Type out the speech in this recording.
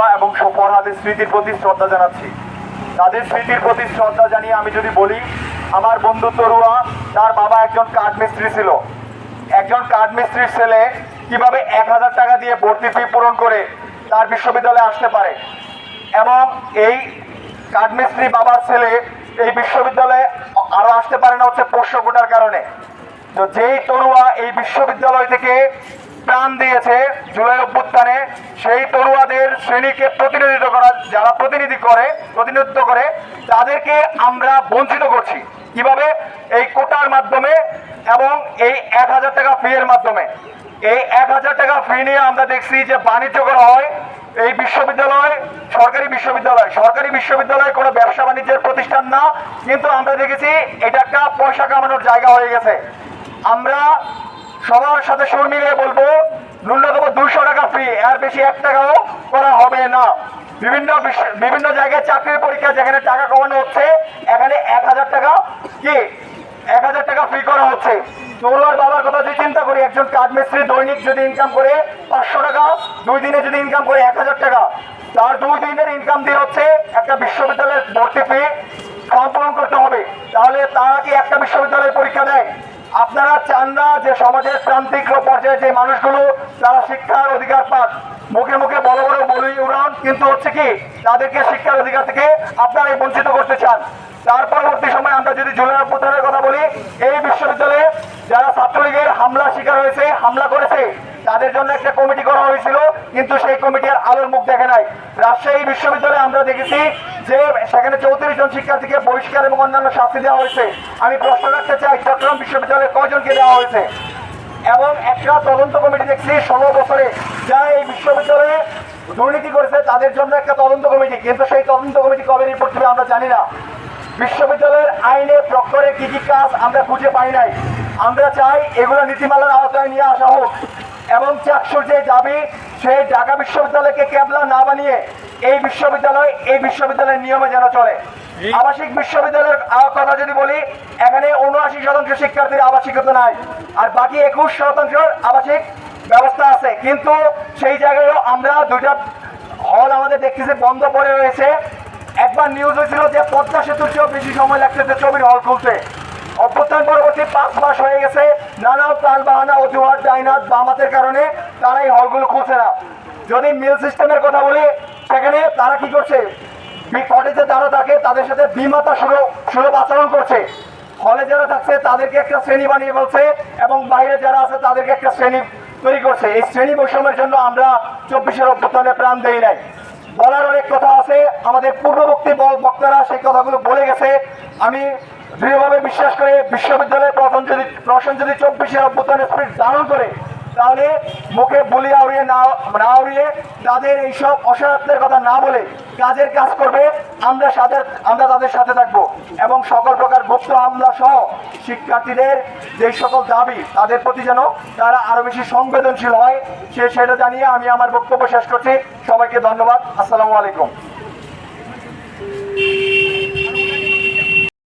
তরুয়া এবং ফরহাদের স্মৃতির প্রতি শ্রদ্ধা জানাচ্ছি। তাদের স্মৃতির প্রতি শ্রদ্ধা জানিয়ে আমি যদি বলি, আমার বন্ধু তরুয়া, তার বাবা একজন কাঠ মিস্ত্রি ছিল। একজন কাঠ মিস্ত্রির ছেলে কীভাবে এক হাজার টাকা দিয়ে ভর্তি ফি পূরণ করে তার বিশ্ববিদ্যালয়ে আসতে পারে? এবং এই কাঠমিস্ত্রি বাবার ছেলে এই বিশ্ববিদ্যালয়ে আরও আসতে পারে না হচ্ছে পোষ্য কোটার কারণে। তো যেই তরুয়া এই বিশ্ববিদ্যালয় থেকে প্রাণ দিয়েছে জুলাই অভ্যুত্থানে, সেই তরুয়াদের শ্রেণীকে প্রতিনিধিত্ব করা যারা প্রতিনিধি করে, প্রতিনিধিত্ব করে, তাদেরকে আমরা বঞ্চিত করছি। কীভাবে? এই কোটার মাধ্যমে এবং এই এক হাজার টাকা ফি এর মাধ্যমে। এই এক হাজার টাকা ফি নিয়ে আমরা দেখছি যে বাণিজ্য করা হয়, এই বিশ্ববিদ্যালয়, সরকারি বিশ্ববিদ্যালয়। সরকারি বিশ্ববিদ্যালয় কোনো ব্যবসা বাণিজ্যের প্রতিষ্ঠান না, কিন্তু আমরা দেখেছি এটা একটা পয়সা কামানোর জায়গা হয়ে গেছে। আমরা সবার সাথে সুর মিলিয়ে বলব, ন্যূনতম দুশো টাকা ফি এর বেশি এক টাকাও করা হবে না। বিভিন্ন বিভিন্ন জায়গায় চাকরির পরীক্ষা, যেখানে টাকা কমানো হচ্ছে, এখানে এক হাজার টাকা কি? এক হাজার টাকা ফ্রি করা হচ্ছে। তরুয়ার বাবার কথা যদি চিন্তা করি, একজন কাঠমিস্ত্রি দৈনিক যদি ইনকাম করে পাঁচশো টাকা, দুই দিনে যদি ইনকাম করে এক হাজার টাকা, তার দুই দিনের ইনকাম দিয়ে হচ্ছে একটা বিশ্ববিদ্যালয়ের ভর্তি ফি ফর্ম পূরণ করতে হবে। তাহলে তারা কি একটা বিশ্ববিদ্যালয়ের পরীক্ষা দেয়? আপনারা চান না যে সমাজের প্রান্তিক পর্যায়ে যে মানুষগুলো তারা শিক্ষার অধিকার পাক। মুখে মুখে বড় বড় বলি উড়ান, কিন্তু হচ্ছে কি, তাদেরকে শিক্ষার অধিকার থেকে আপনারাই বঞ্চিত করতে চান। তার পরবর্তী সময় আমরা যদি জুলাই অভ্যুত্থানের কথা বলি, এই বিশ্ববিদ্যালয়ে যারা ছাত্রলীগের হামলা শিকার হয়েছে, হামলা করেছে, তাদের জন্য একটা কমিটি করা হয়েছিল, কিন্তু সেই কমিটি আর আলোর মুখ দেখে নাই। রাজশাহী বিশ্ববিদ্যালয়ে আমরা দেখেছি যে সেখানে চৌত্রিশ জন শিক্ষার্থীকে বহিষ্কার এবং অন্যান্য শাস্তি দেওয়া হয়েছে। আমি প্রশ্ন রাখতে চাই, চট্টগ্রাম বিশ্ববিদ্যালয়ে কয়জনকে দেওয়া হয়েছে? এবং একটা তদন্ত কমিটি দেখছি, ষোলো বছরে যা এই বিশ্ববিদ্যালয়ে দুর্নীতি করেছে, তাদের জন্য একটা তদন্ত কমিটি। কিন্তু সেই তদন্ত কমিটি কবে রিপোর্ট দেবে আমরা জানি না। বিশ্ববিদ্যালয়ের আইনে প্রক্টরে কি কি কাজ আমরা খুঁজে পাই নাই। আমরা চাই এগুলো নীতিমালার আওতায় নিয়ে আসা হোক। এবং চাকসুর যে দাবি সেই ঢাকা বিশ্ববিদ্যালয়কে ক্যাবলা না বানিয়ে এই বিশ্ববিদ্যালয় এই বিশ্ববিদ্যালয়ের নিয়মে যেন চলে। আবাসিক বিশ্ববিদ্যালয়ের কথা যদি বলি এখানে উনআশি শতাংশ শিক্ষার্থীর আবাসিকতা নাই। আর বাকি একুশ শতাংশ আবাসিক ব্যবস্থা আছে। কিন্তু সেই জায়গায়ও আমরা দুইটা হল আমাদের দেখতেছি বন্ধ পড়ে রয়েছে। একবার নিউজ হয়েছিল যে পদ্মা সেতুর চেয়েও বেশি সময় লাগতেছে ছবির হল খুলতে। অভ্যুত্থান পরবর্তী পাঁচ মাস হয়ে গেছে, নানা প্রাণ বাহানা অজুহাত, ডাইনাত, বামাতের কারণে তারা এই হলগুলো খুলছে না। যদি মিল সিস্টেমের কথা বলি, সেখানে তারা কি করছে? কটেজে যারা থাকে, তাদের সাথে বিমাতা সুলভ সুলভ আচরণ করছে। হলে যারা থাকছে, তাদেরকে একটা শ্রেণি বানিয়ে বলছে এবং বাইরে যারা আছে, তাদেরকে একটা শ্রেণি তৈরি করছে। এই শ্রেণি বৈষম্যের জন্য আমরা চব্বিশের অভ্যুত্থানে প্রাণ দেই নাই। বলার অনেক কথা আছে, আমাদের পূর্ববর্তী বক্তারা সেই কথাগুলো বলে গেছে। আমি দৃঢ়ভাবে বিশ্বাস করে বিশ্ববিদ্যালয়ের প্রথম যদি প্রশাসন যদি চব্বিশের অভ্যুত্থানের স্পিড ধারণ করে তাহলে মুখে বলি আউড়িয়ে না না তাদের এইসব অসহায়ত্বের কথা না বলে কাজের কাজ করবে, আমরা সাথে আমরা তাদের সাথে থাকব। এবং সকল প্রকার গুপ্ত হামলা সহ শিক্ষার্থীদের যে সকল দাবি, তাদের প্রতি যেন তারা আরও বেশি সংবেদনশীল হয়, সে সেটা জানিয়ে আমি আমার বক্তব্য শেষ করছি। সবাইকে ধন্যবাদ। আসসালামু আলাইকুম।